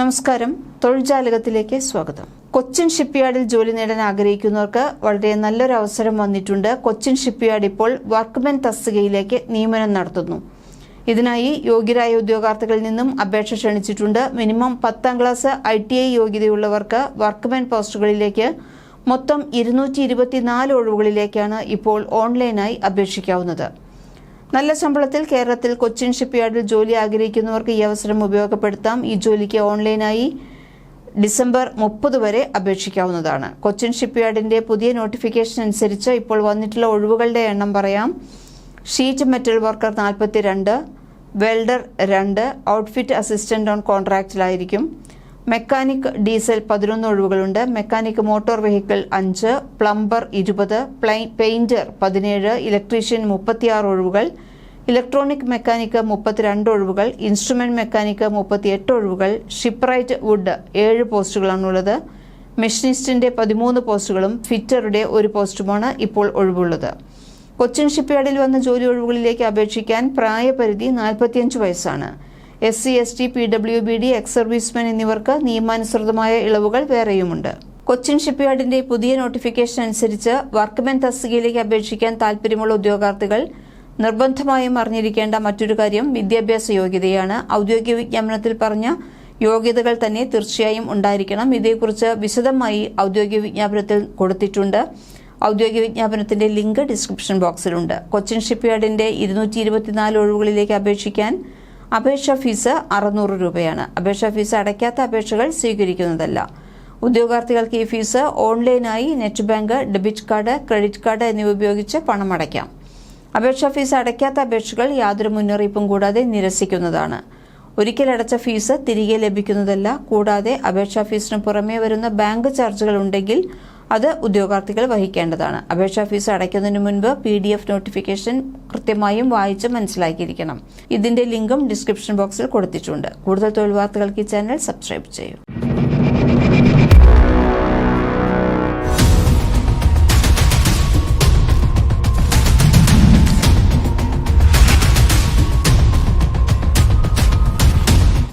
നമസ്കാരം. തൊഴിൽ ജാലകത്തിലേക്ക് സ്വാഗതം. കൊച്ചിൻ ഷിപ്പ്യാർഡിൽ ജോലി നേടാൻ ആഗ്രഹിക്കുന്നവർക്ക് വളരെ നല്ലൊരു അവസരം വന്നിട്ടുണ്ട്. കൊച്ചിൻ ഷിപ്പ്യാർഡ് ഇപ്പോൾ വർക്ക്മെൻ തസ്തികയിലേക്ക് നിയമനം നടത്തുന്നു. ഇതിനായി യോഗ്യരായ ഉദ്യോഗാർത്ഥികളിൽ നിന്നും അപേക്ഷ ക്ഷണിച്ചിട്ടുണ്ട്. മിനിമം പത്താം ക്ലാസ് ഐ ടി ഐ യോഗ്യതയുള്ളവർക്ക് വർക്ക്മെൻ പോസ്റ്റുകളിലേക്ക് മൊത്തം ഇരുന്നൂറ്റി ഇരുപത്തിനാല് ഒഴിവുകളിലേക്കാണ് ഇപ്പോൾ ഓൺലൈനായി അപേക്ഷിക്കാവുന്നത്. നല്ല ശമ്പളത്തിൽ കേരളത്തിൽ കൊച്ചിൻ ഷിപ്പ്യാർഡിൽ ജോലി ആഗ്രഹിക്കുന്നവർക്ക് ഈ അവസരം ഉപയോഗപ്പെടുത്താം. ഈ ജോലിക്ക് ഓൺലൈനായി ഡിസംബർ മുപ്പത് വരെ അപേക്ഷിക്കാവുന്നതാണ്. കൊച്ചിൻ ഷിപ്പ്യാർഡിന്റെ പുതിയ നോട്ടിഫിക്കേഷൻ അനുസരിച്ച് ഇപ്പോൾ വന്നിട്ടുള്ള ഒഴിവുകളുടെ എണ്ണം പറയാം. ഷീറ്റ് മെറ്റൽ വർക്കർ നാൽപ്പത്തി വെൽഡർ രണ്ട് ഔട്ട്ഫിറ്റ് അസിസ്റ്റന്റ് ഓൺ കോൺട്രാക്റ്റിലായിരിക്കും. മെക്കാനിക് ഡീസൽ പതിനൊന്ന് ഒഴിവുകളുണ്ട്. മെക്കാനിക് മോട്ടോർ വെഹിക്കിൾ അഞ്ച് പ്ലംബർ ഇരുപത് പെയിന്റർ പതിനേഴ് ഇലക്ട്രീഷ്യൻ മുപ്പത്തിയാറ് ഒഴിവുകൾ ഇലക്ട്രോണിക് മെക്കാനിക്ക് മുപ്പത്തിരണ്ട് ഒഴിവുകൾ ഇൻസ്ട്രുമെന്റ് മെക്കാനിക്ക് മുപ്പത്തിയെട്ട് ഒഴിവുകൾ ഷിപ്രൈറ്റ് വുഡ് ഏഴ് പോസ്റ്റുകളാണുള്ളത്. മെഷീനിസ്റ്റിന്റെ പതിമൂന്ന് പോസ്റ്റുകളും ഫിറ്ററുടെ ഒരു പോസ്റ്റുമാണ് ഇപ്പോൾ ഒഴിവുള്ളത്. കൊച്ചിൻ ഷിപ്പ്യാർഡിൽ വന്ന ജോലി ഒഴിവുകളിലേക്ക് അപേക്ഷിക്കാൻ പ്രായപരിധി നാൽപ്പത്തിയഞ്ച് വയസ്സാണ്. S C S T P W B D ex servicemen എന്നിവർക്ക് നിയമാനുസൃതമായ ഇളവുകൾ വേറെയുമുണ്ട്. കൊച്ചിൻ ഷിപ്പ്യാർഡിന്റെ പുതിയ നോട്ടിഫിക്കേഷൻ അനുസരിച്ച് വർക്ക്മെൻ തസ്തികയിലേക്ക് അപേക്ഷിക്കാൻ താൽപര്യമുള്ള ഉദ്യോഗാർത്ഥികൾ നിർബന്ധമായും അറിഞ്ഞിരിക്കേണ്ട മറ്റൊരു കാര്യം വിദ്യാഭ്യാസ യോഗ്യതയാണ്. ഔദ്യോഗിക വിജ്ഞാപനത്തിൽ പറഞ്ഞ യോഗ്യതകൾ തന്നെ തീർച്ചയായും ഉണ്ടായിരിക്കണം. ഇതേക്കുറിച്ച് വിശദമായി ഔദ്യോഗിക വിജ്ഞാപനത്തിൽ കൊടുത്തിട്ടുണ്ട്. ഔദ്യോഗിക വിജ്ഞാപനത്തിന്റെ ലിങ്ക് ഡിസ്ക്രിപ്ഷൻ ബോക്സിലുണ്ട്. കൊച്ചിൻ ഷിപ്പ്യാർഡിന്റെ ഇരുന്നൂറ്റി ഇരുപത്തിനാല് ഒഴിവുകളിലേക്ക് അപേക്ഷിക്കാൻ അപേക്ഷാ ഫീസ് അറുന്നൂറ് രൂപയാണ്. അപേക്ഷാ ഫീസ് അടയ്ക്കാത്ത അപേക്ഷകൾ സ്വീകരിക്കുന്നതല്ല. ഉദ്യോഗാർത്ഥികൾക്ക് ഈ ഫീസ് ഓൺലൈനായി net bank debit card credit card എന്നിവ ഉപയോഗിച്ച് പണം അടയ്ക്കാം. അപേക്ഷാ ഫീസ് അടയ്ക്കാത്ത അപേക്ഷകൾ യാതൊരു മുന്നറിയിപ്പും കൂടാതെ നിരസിക്കുന്നതാണ്. ഒരിക്കൽ അടച്ച ഫീസ് തിരികെ ലഭിക്കുന്നതല്ല. കൂടാതെ അപേക്ഷാ ഫീസിന് പുറമേ വരുന്ന ബാങ്ക് ചാർജുകൾ ഉണ്ടെങ്കിൽ അത് ഉദ്യോഗാർത്ഥികൾ വഹിക്കേണ്ടതാണ്. അപേക്ഷാ ഫീസ് അടയ്ക്കുന്നതിന് മുൻപ് പി ഡി എഫ് നോട്ടിഫിക്കേഷൻ കൃത്യമായും വായിച്ച് മനസ്സിലാക്കിയിരിക്കണം. ഇതിന്റെ ലിങ്കും ഡിസ്ക്രിപ്ഷൻ ബോക്സിൽ കൊടുത്തിട്ടുണ്ട്. കൂടുതൽ തൊഴിൽ വാർത്തകൾക്ക് ഈ ചാനൽ സബ്സ്ക്രൈബ് ചെയ്യൂ.